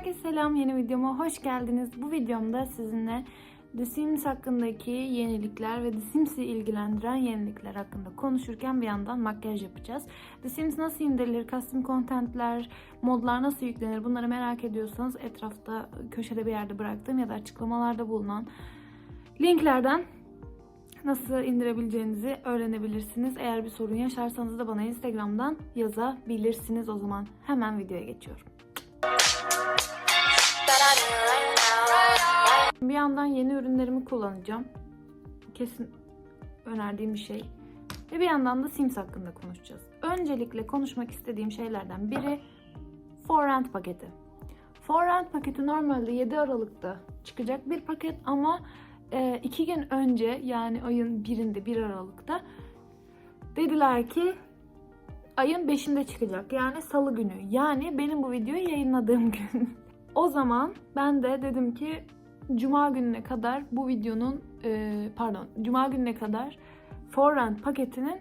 Herkese selam, yeni videoma hoş geldiniz. Bu videomda sizinle The Sims hakkındaki yenilikler ve The Sims'i ilgilendiren yenilikler hakkında konuşurken bir yandan makyaj yapacağız. The Sims nasıl indirilir, custom contentler, modlar nasıl yüklenir bunları merak ediyorsanız etrafta köşede bir yerde bıraktığım ya da açıklamalarda bulunan linklerden nasıl indirebileceğinizi öğrenebilirsiniz. Eğer bir sorun yaşarsanız da bana Instagram'dan yazabilirsiniz. O zaman hemen videoya geçiyorum. Bir yandan yeni ürünlerimi kullanacağım. Kesin önerdiğim bir şey. Ve bir yandan da Sims hakkında konuşacağız. Öncelikle konuşmak istediğim şeylerden biri Forrent paketi. Forrent paketi normalde 7 Aralık'ta çıkacak bir paket ama e, iki gün önce yani ayın birinde 1 Aralık'ta dediler ki ayın 5'inde çıkacak. Yani salı günü. Yani benim bu videoyu yayınladığım gün. O zaman ben de dedim ki Cuma gününe kadar bu videonun e, pardon Cuma gününe kadar Forrent paketinin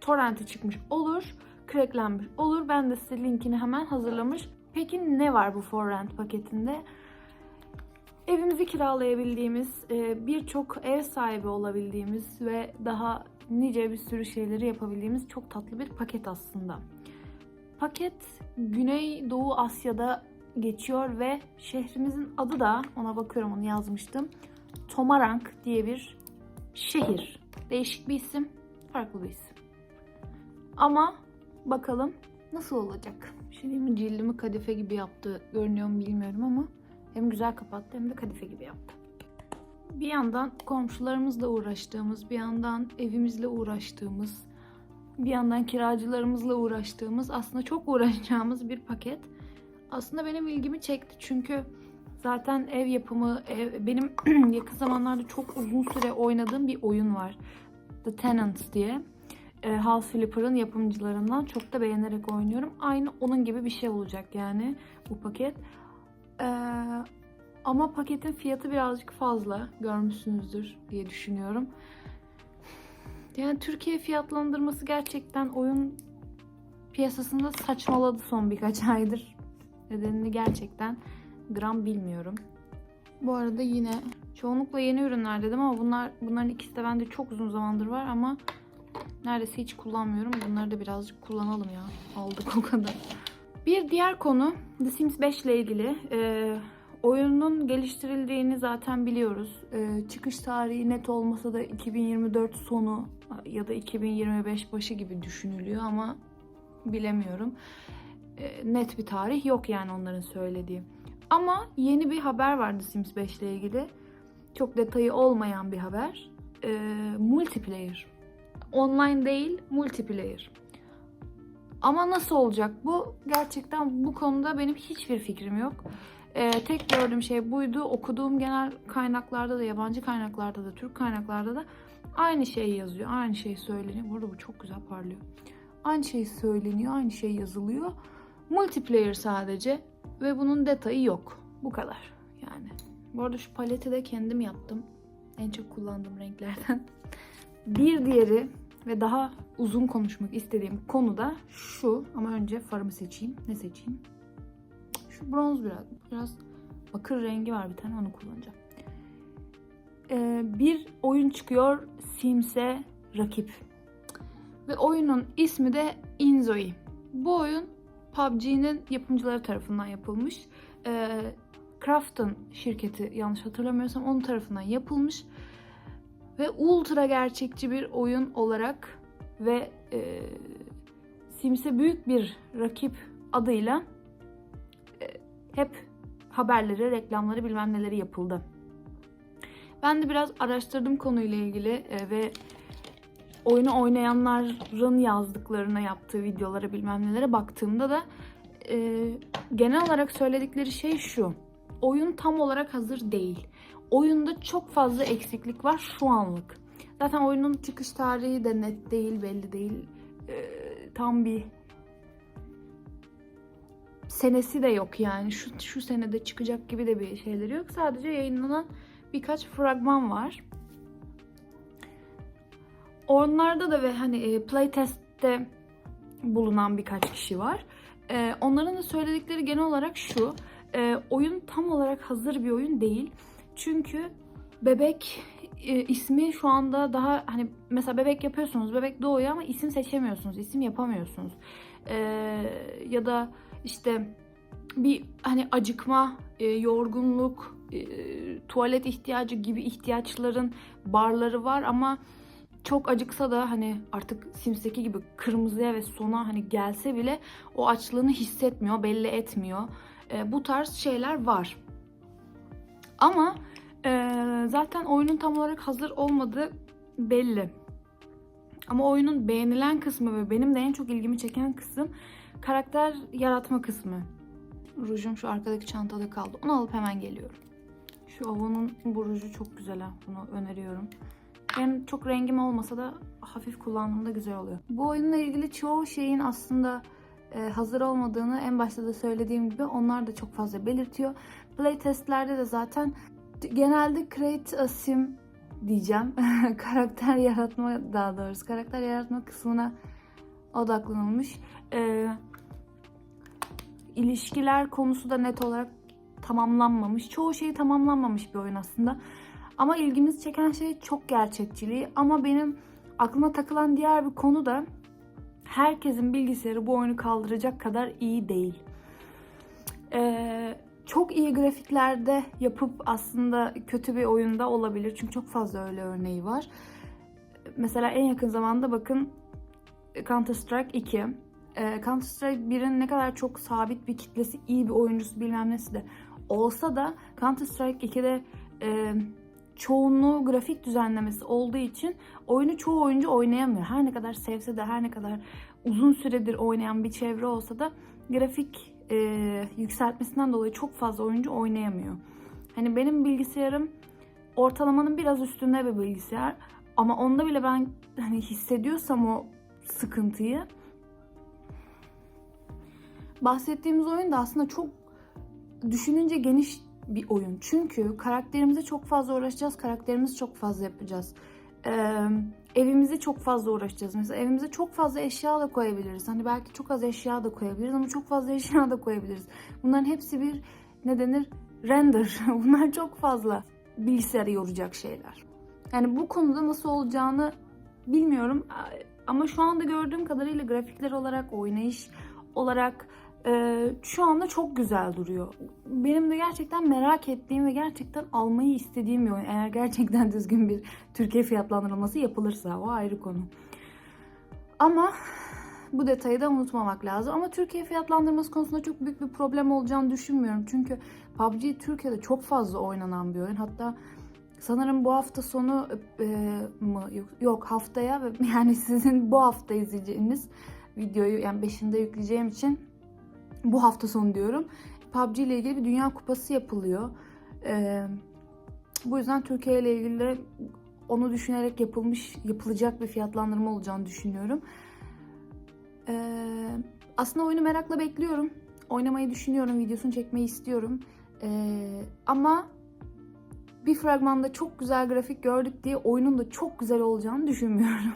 torrenti çıkmış olur, cracklenmiş olur. Ben de size linkini hemen hazırlamış. Peki ne var bu Forrent paketinde? Evimizi kiralayabildiğimiz, e, birçok ev sahibi olabildiğimiz ve daha nice bir sürü şeyleri yapabildiğimiz çok tatlı bir paket aslında. Paket Güney Doğu Asya'da geçiyor ve şehrimizin adı da ona bakıyorum onu yazmıştım. Tomarang diye bir şehir. Değişik bir isim, farklı bir isim. Ama bakalım nasıl olacak. Şimdi cildimi kadife gibi yaptı görünüyor mu bilmiyorum ama hem güzel kapattı hem de kadife gibi yaptı. Bir yandan komşularımızla uğraştığımız, bir yandan evimizle uğraştığımız, bir yandan kiracılarımızla uğraştığımız, aslında çok uğraşacağımız bir paket. Aslında benim ilgimi çekti çünkü zaten ev yapımı, ev, benim yakın zamanlarda çok uzun süre oynadığım bir oyun var. The Tenants diye. E, Hal Flipper'ın yapımcılarından çok da beğenerek oynuyorum. Aynı onun gibi bir şey olacak yani bu paket. Ee, ama paketin fiyatı birazcık fazla. Görmüşsünüzdür diye düşünüyorum. Yani Türkiye fiyatlandırması gerçekten oyun piyasasında saçmaladı son birkaç aydır. Nedenini gerçekten gram bilmiyorum. Bu arada yine çoğunlukla yeni ürünler dedim ama bunlar bunların ikisi de bende çok uzun zamandır var ama neredeyse hiç kullanmıyorum. Bunları da birazcık kullanalım ya. Aldık o kadar. Bir diğer konu The Sims 5 ile ilgili. Ee, oyunun geliştirildiğini zaten biliyoruz. Ee, çıkış tarihi net olmasa da 2024 sonu ya da 2025 başı gibi düşünülüyor ama bilemiyorum. Ee, net bir tarih yok yani onların söylediği. Ama yeni bir haber vardı Sims 5 ile ilgili. Çok detayı olmayan bir haber. Ee, multiplayer. Online değil, multiplayer. Ama nasıl olacak bu? Gerçekten bu konuda benim hiçbir fikrim yok. Ee, tek gördüğüm şey buydu. Okuduğum genel kaynaklarda da, yabancı kaynaklarda da, Türk kaynaklarda da aynı şey yazıyor. Aynı şey söyleniyor. Burada bu çok güzel parlıyor. Aynı şey söyleniyor, aynı şey yazılıyor. Multiplayer sadece ve bunun detayı yok. Bu kadar yani. Bu arada şu paleti de kendim yaptım. En çok kullandığım renklerden. Bir diğeri ve daha uzun konuşmak istediğim konu da şu. Ama önce farımı seçeyim. Ne seçeyim? Şu bronz biraz. Biraz bakır rengi var bir tane onu kullanacağım. Ee, bir oyun çıkıyor Sims'e rakip. Ve oyunun ismi de Inzoi. Bu oyun PUBG'nin yapımcıları tarafından yapılmış. Ee, Krafton şirketi yanlış hatırlamıyorsam onun tarafından yapılmış. Ve ultra gerçekçi bir oyun olarak ve e, Sims'e büyük bir rakip adıyla e, hep haberleri, reklamları bilmem neleri yapıldı. Ben de biraz araştırdım konuyla ilgili e, ve oyunu oynayanların yazdıklarına yaptığı videolara bilmem nelere baktığımda da e, genel olarak söyledikleri şey şu. Oyun tam olarak hazır değil. Oyunda çok fazla eksiklik var şu anlık. Zaten oyunun çıkış tarihi de net değil, belli değil. Ee, tam bir senesi de yok yani. Şu, şu senede çıkacak gibi de bir şeyleri yok. Sadece yayınlanan birkaç fragman var. Onlarda da ve hani e, playtest'te bulunan birkaç kişi var. Ee, onların da söyledikleri genel olarak şu. e, oyun tam olarak hazır bir oyun değil. Çünkü bebek e, ismi şu anda daha hani mesela bebek yapıyorsunuz, bebek doğuyor ama isim seçemiyorsunuz, isim yapamıyorsunuz. E, ya da işte bir hani acıkma, e, yorgunluk, e, tuvalet ihtiyacı gibi ihtiyaçların barları var ama çok acıksa da hani artık Sims'teki gibi kırmızıya ve sona hani gelse bile o açlığını hissetmiyor, belli etmiyor. E, bu tarz şeyler var. Ama e, zaten oyunun tam olarak hazır olmadığı belli. Ama oyunun beğenilen kısmı ve benim de en çok ilgimi çeken kısım karakter yaratma kısmı. Rujum şu arkadaki çantada kaldı. Onu alıp hemen geliyorum. Şu Avon'un bu ruju çok güzel ha. Bunu öneriyorum. Hem çok rengim olmasa da hafif kullandığımda güzel oluyor. Bu oyunla ilgili çoğu şeyin aslında e, hazır olmadığını en başta da söylediğim gibi onlar da çok fazla belirtiyor. Playtestlerde de zaten genelde create a sim diyeceğim. karakter yaratma daha doğrusu karakter yaratma kısmına odaklanılmış. E, ilişkiler konusu da net olarak tamamlanmamış. Çoğu şeyi tamamlanmamış bir oyun aslında. Ama ilgimizi çeken şey çok gerçekçiliği. Ama benim aklıma takılan diğer bir konu da herkesin bilgisayarı bu oyunu kaldıracak kadar iyi değil. Ee, çok iyi grafiklerde yapıp aslında kötü bir oyunda olabilir. Çünkü çok fazla öyle örneği var. Mesela en yakın zamanda bakın Counter Strike 2. Ee, Counter Strike 1'in ne kadar çok sabit bir kitlesi, iyi bir oyuncusu bilmem nesi de olsa da Counter Strike 2'de e, çoğunluğu grafik düzenlemesi olduğu için oyunu çoğu oyuncu oynayamıyor. Her ne kadar sevse de her ne kadar uzun süredir oynayan bir çevre olsa da grafik e, yükseltmesinden dolayı çok fazla oyuncu oynayamıyor. Hani benim bilgisayarım ortalamanın biraz üstünde bir bilgisayar ama onda bile ben hani hissediyorsam o sıkıntıyı bahsettiğimiz oyun da aslında çok düşününce geniş bir oyun. Çünkü karakterimize çok fazla uğraşacağız, karakterimizi çok fazla yapacağız. Ee, evimizi çok fazla uğraşacağız. Mesela evimize çok fazla eşya da koyabiliriz. Hani belki çok az eşya da koyabiliriz ama çok fazla eşya da koyabiliriz. Bunların hepsi bir ne denir? Render. Bunlar çok fazla bilgisayarı yoracak şeyler. Yani bu konuda nasıl olacağını bilmiyorum. Ama şu anda gördüğüm kadarıyla grafikler olarak, oynayış olarak ee, şu anda çok güzel duruyor. Benim de gerçekten merak ettiğim ve gerçekten almayı istediğim bir oyun. Eğer gerçekten düzgün bir Türkiye fiyatlandırılması yapılırsa o ayrı konu. Ama bu detayı da unutmamak lazım. Ama Türkiye fiyatlandırması konusunda çok büyük bir problem olacağını düşünmüyorum. Çünkü PUBG Türkiye'de çok fazla oynanan bir oyun. Hatta sanırım bu hafta sonu e, mı yok, yok haftaya yani sizin bu hafta izleyeceğiniz videoyu yani 5'inde yükleyeceğim için bu hafta sonu diyorum. PUBG ile ilgili bir dünya kupası yapılıyor. Ee, bu yüzden Türkiye ile ilgili de onu düşünerek yapılmış, yapılacak bir fiyatlandırma olacağını düşünüyorum. Ee, aslında oyunu merakla bekliyorum. Oynamayı düşünüyorum, videosunu çekmeyi istiyorum. Ee, ama bir fragmanda çok güzel grafik gördük diye oyunun da çok güzel olacağını düşünmüyorum.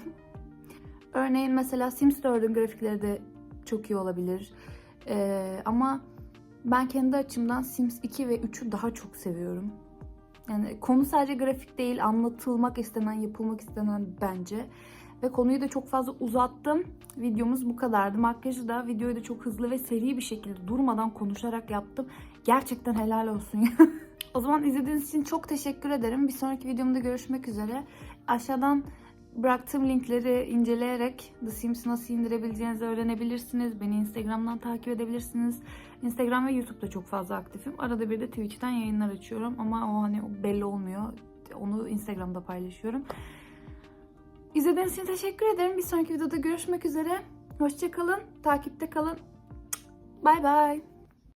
Örneğin mesela Sims 4'ün grafikleri de çok iyi olabilir. Ee, ama ben kendi açımdan Sims 2 ve 3'ü daha çok seviyorum. Yani konu sadece grafik değil, anlatılmak istenen, yapılmak istenen bence. Ve konuyu da çok fazla uzattım. Videomuz bu kadardı. Makyajı da videoyu da çok hızlı ve seri bir şekilde durmadan konuşarak yaptım. Gerçekten helal olsun ya. o zaman izlediğiniz için çok teşekkür ederim. Bir sonraki videomda görüşmek üzere. Aşağıdan bıraktığım linkleri inceleyerek The Sims'i nasıl indirebileceğinizi öğrenebilirsiniz. Beni Instagram'dan takip edebilirsiniz. Instagram ve YouTube'da çok fazla aktifim. Arada bir de Twitch'ten yayınlar açıyorum ama o hani belli olmuyor. Onu Instagram'da paylaşıyorum. İzlediğiniz için teşekkür ederim. Bir sonraki videoda görüşmek üzere. Hoşçakalın. Takipte kalın. Bye bye.